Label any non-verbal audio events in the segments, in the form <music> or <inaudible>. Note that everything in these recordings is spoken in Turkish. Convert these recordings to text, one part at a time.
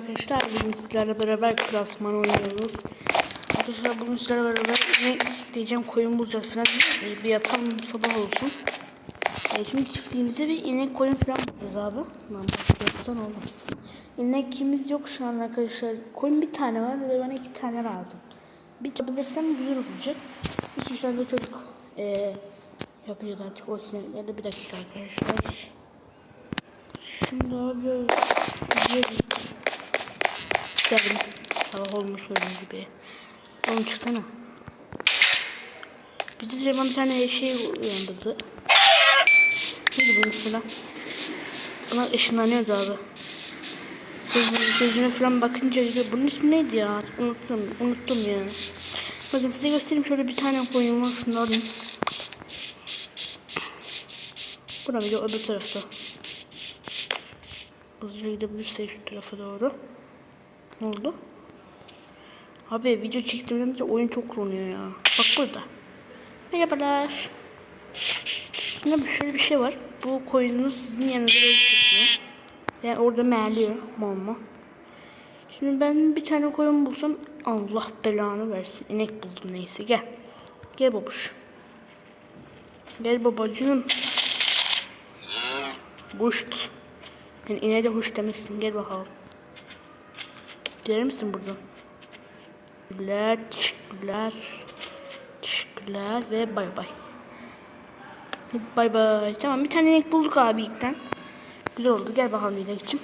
Arkadaşlar bugün sizlerle beraber klasman oynuyoruz. Arkadaşlar bugün sizlerle beraber ne diyeceğim koyun bulacağız falan diye bir yatalım sabah olsun. E, şimdi çiftliğimize bir inek koyun falan bulacağız abi. Lan bak yatsan oğlum. İnekimiz yok şu an arkadaşlar. Koyun bir tane var ve bana iki tane lazım. Bir yapabilirsem güzel olacak. Üç üç tane de çocuk e, yapacağız artık o sineklerde bir dakika arkadaşlar. Şimdi abi gidiyoruz. Geldim. Sabah olmuş öyle gibi. Oğlum çıksana. Bizi Süleyman bir tane şey uyandırdı. Neydi bunun ismi lan? Ona ışınlanıyordu abi. Gözüne, gözüne falan bakınca gidiyor. Bunun ismi neydi ya? Unuttum. Unuttum ya. Bakın size göstereyim. Şöyle bir tane koyun var. Şunu alayım. Buna bir de öbür tarafta. Hızlıca gidebilirsek şu tarafa doğru. Ne oldu? Abi video çektiğimden beri oyun çok kullanıyor ya. Bak burada. Merhabalar. Şimdi şöyle bir şey var. Bu koyununuz sizin yanınıza böyle çekiyor. Yani orada merliyor mama. Şimdi ben bir tane koyun bulsam Allah belanı versin. İnek buldum neyse gel. Gel babuş. Gel babacığım. Hoş. Yani ineğe de hoş demesin. Gel bakalım. Gelir misin buradan? Teşekkürler, teşekkürler, teşekkürler ve bay bay. Bay bay. Tamam bir tane inek bulduk abi ilkten. Güzel oldu. Gel bakalım inekçim.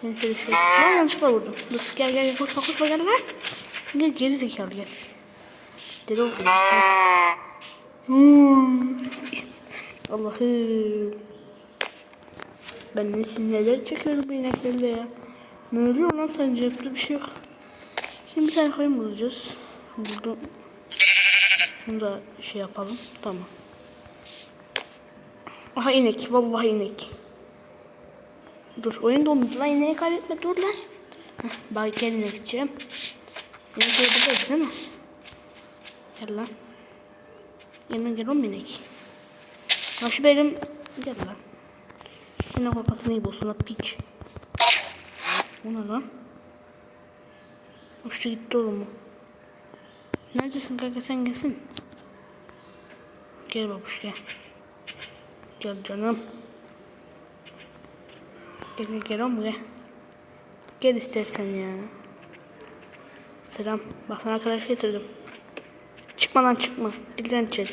Seni şöyle şey... Lan yanlışlıkla vurdum. Dur gel gel koşma koşma gel lan. Gel geri zekalı gel. Deli oldu. Allah'ım. Ben ne neler çekiyorum bu ineklerle ya. Ne oluyor lan sence? Yaptığı bir şey yok. Şimdi bir tane koyun bulacağız. Buldum. Şunu da şey yapalım. Tamam. Aha inek. Vallahi inek. Dur oyun dondu lan ineği kaybetme dur lan. Heh, bak gel inekciğim. İnek buradaydı değil mi? Gel lan. Yemin gel oğlum inek. Başı benim. Gel lan. Senin kafasını iyi bulsun o piç. O ne lan? Uçtu gitti oğlum. Neredesin kanka sen gelsin. Gel babuş gel. Gel canım. Gel gel gel oğlum gel. Gel istersen ya. Selam. Bak sana arkadaş getirdim. Çıkma lan çıkma. Lan içeri.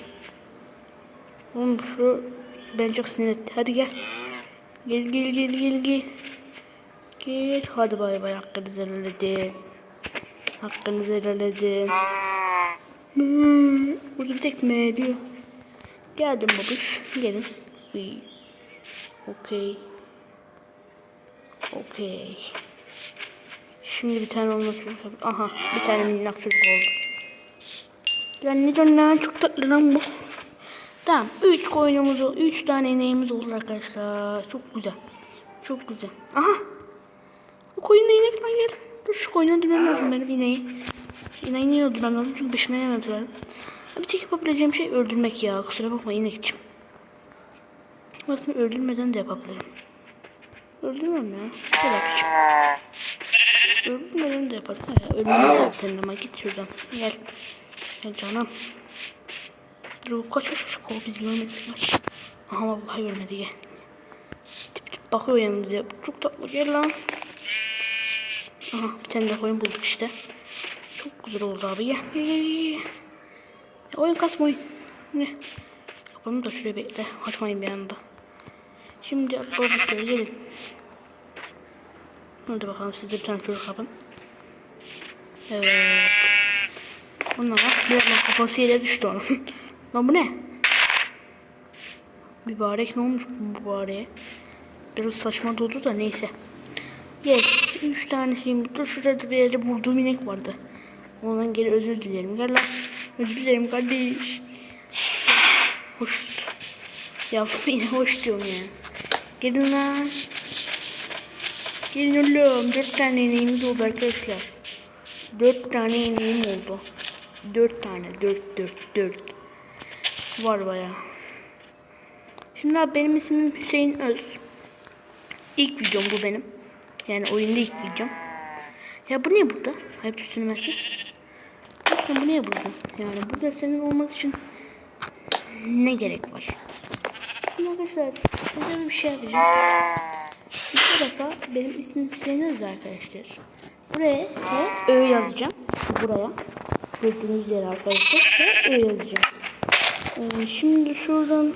Oğlum şu beni çok sinir etti. Hadi gel. Gel gel gel gel gel. Gel. Hadi bay bay hakkınızı helal edin. Hakkınızı helal edin. Hmm, Burada bir tek M diyor. Geldim babuş. Gelin. Okey. Okey. Şimdi bir tane olmak çocuk. Aha bir tane minnak çocuk oldu. Lan ne lan çok tatlı lan bu. Tamam. 3 koyunumuz, 3 tane ineğimiz oldu arkadaşlar. Çok güzel. Çok güzel. Aha. Bu koyunda inek lan gel. Dur şu koyuna durmam lazım benim ineği. İneği niye öldürmem lazım? Çünkü peşime yemem lazım. Bir tek yapabileceğim şey öldürmek ya. Kusura bakma inekçim. Aslında öldürmeden de yapabilirim. Öldürmem ya. Gel. Öldürmeden de yaparım. Ya, ölmem senin ama git şuradan. Gel. Gel canım. Dur kaç kaç kaç kol bizi görmesin kaç. Aha vallahi görmedi gel. Tip tip bakıyor yanınıza. Çok tatlı gel lan. Aha bir tane de koyun bulduk işte. Çok güzel oldu abi gel gel gel. gel. Oyun kasma oyun. Ne? Kapımı da şuraya bekle. Açmayın bir anda. Şimdi arkadaşlar gelin. Hadi bakalım siz de bir tane çocuk yapın. Evet. Bununla bak. Bir anda kafası yere düştü onun. <laughs> Lan bu ne? Mübarek ne olmuş bu mübareğe? Biraz saçma doldu da neyse. Yes. Üç tane şeyim. Dur şurada bir yerde vurduğum inek vardı. Ondan geri özür dilerim. Gel lan. Özür dilerim kardeş. Hoş. Ya <laughs> yine hoş diyorum ya. Gelin lan. Gelin oğlum. Dört tane ineğimiz oldu arkadaşlar. Dört tane ineğim oldu. Dört tane. Dört dört dört. Var baya. Şimdi abi benim ismim Hüseyin Öz. İlk videom bu benim. Yani oyunda ilk videom. Ya bu niye burada? Hayır düşünmesi. Bakın bu niye burada? Yani burada senin olmak için ne gerek var? Şimdi arkadaşlar size bir şey yapacağım. Bu defa benim ismim Hüseyin Öz arkadaşlar. Buraya H Ö yazacağım. Buraya. Gördüğünüz yere arkadaşlar H Ö yazacağım. Ee, şimdi şuradan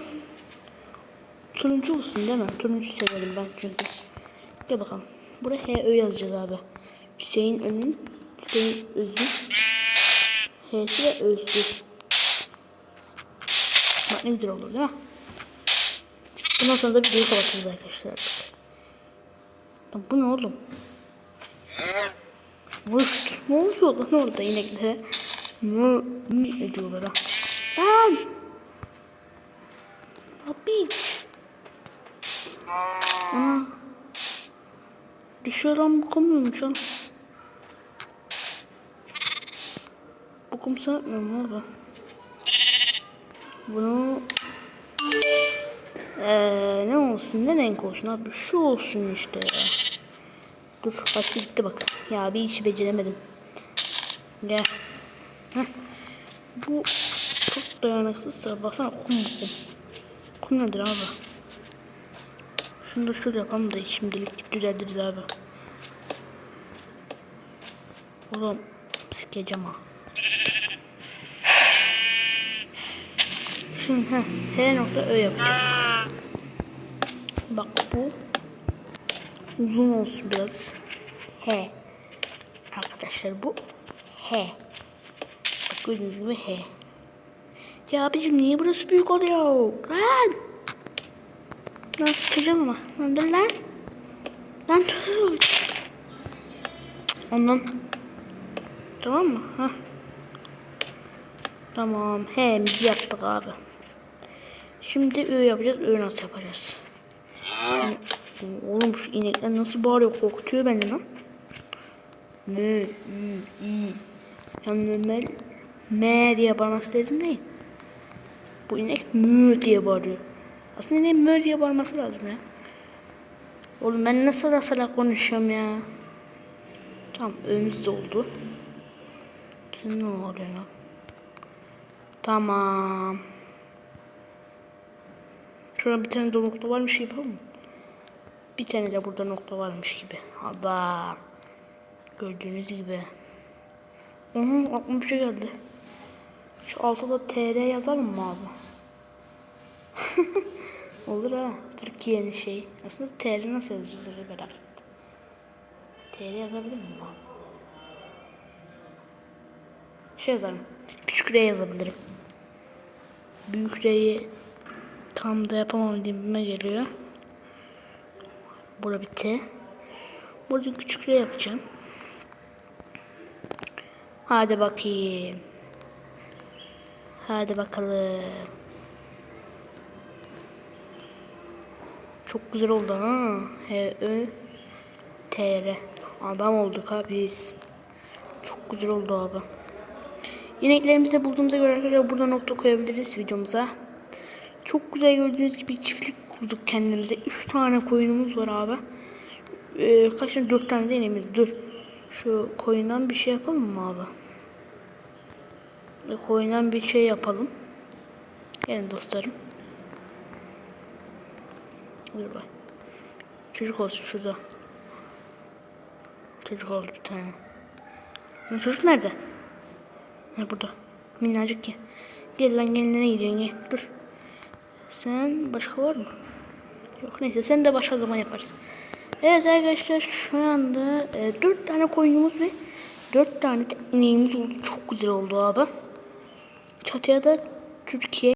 turuncu olsun değil mi? Turuncu severim ben çünkü. Gel bakalım. Buraya H Ö yazacağız abi. Hüseyin Ön'ün Hüseyin Öz'ün H'si ve Öz'ü. Bak ne güzel olur değil mi? Bundan sonra da videoyu kapatırız arkadaşlar artık. Lan bu ne oğlum? Vuş. Ne oluyor lan orada ineklere? Mı mı ediyorlar ha? Lan! Abi. Ana. Düşüyor lan bu kamyonmuş ha. Bu kum sanmıyor mu abi? Bunu ee, ne olsun ne renk olsun abi şu olsun işte ya. Dur kaçtı gitti bak. Ya bir işi beceremedim. Gel. Bu çok dayanıksızsa baksana kum kum. Kum nedir abi? Şunu da şöyle yapalım da şimdilik düzeltiriz abi. Oğlum sikeceğim ha. Şimdi heh, H nokta Ö yapacağım. Bak bu uzun olsun biraz. H. Arkadaşlar bu H. Bak gördüğünüz gibi H. Ya abicim niye burası büyük oluyor? Lan! Lan sıçacağım ama. Lan dur lan. Lan dur. Ondan. Tamam mı? Ha. Tamam. H'mizi yaptık abi. Şimdi Ö yapacağız. Ö nasıl yapacağız? Yani, oğlum şu inekler nasıl bağırıyor? Korkutuyor beni lan. M, Ü, İ. Yani normal M diye bağırması dedim değil. Bu inek mü diye bağırıyor. Aslında ineğin mü diye bağırması lazım ya. Oğlum ben nasıl da salak konuşuyorum ya. Tamam önümüz de oldu. Şimdi ne oluyor lan? Tamam. Şurada bir tane de nokta varmış gibi yapalım mı? Bir tane de burada nokta varmış gibi. Allah. Gördüğünüz gibi. Aha aklıma bir şey geldi. Şu altta da TR yazalım mı abi? <laughs> Olur ha. Türkiye'nin şeyi. Aslında TR nasıl merak ettim. TR yazabilir miyim? Şey yazarım. Küçük R yazabilirim. Büyük R'yi tam da yapamam dibime geliyor. Burada bir T. Burada küçük R yapacağım. Hadi bakayım. Hadi bakalım. Çok güzel oldu ha. H Ö T R. Adam olduk ha biz. Çok güzel oldu abi. İneklerimizi bulduğumuza göre arkadaşlar burada nokta koyabiliriz videomuza. Çok güzel gördüğünüz gibi çiftlik kurduk kendimize. 3 tane koyunumuz var abi. Ee, kaç tane? 4 tane de. Dur. Şu koyundan bir şey yapalım mı abi? Ee, Koyundan bir şey yapalım. Gelin dostlarım. Dur bak. Çocuk olsun şurada. Çocuk oldu bir tane. Lan çocuk nerede? Ha burada. Minnacık ya. Gel lan nereye gidiyorsun gel. Dur. Sen başka var mı? Yok neyse sen de başka zaman yaparsın. Evet arkadaşlar şu anda e, 4 tane koyunumuz ve 4 tane ineğimiz oldu. Çok güzel oldu abi. Çatıya da Türkiye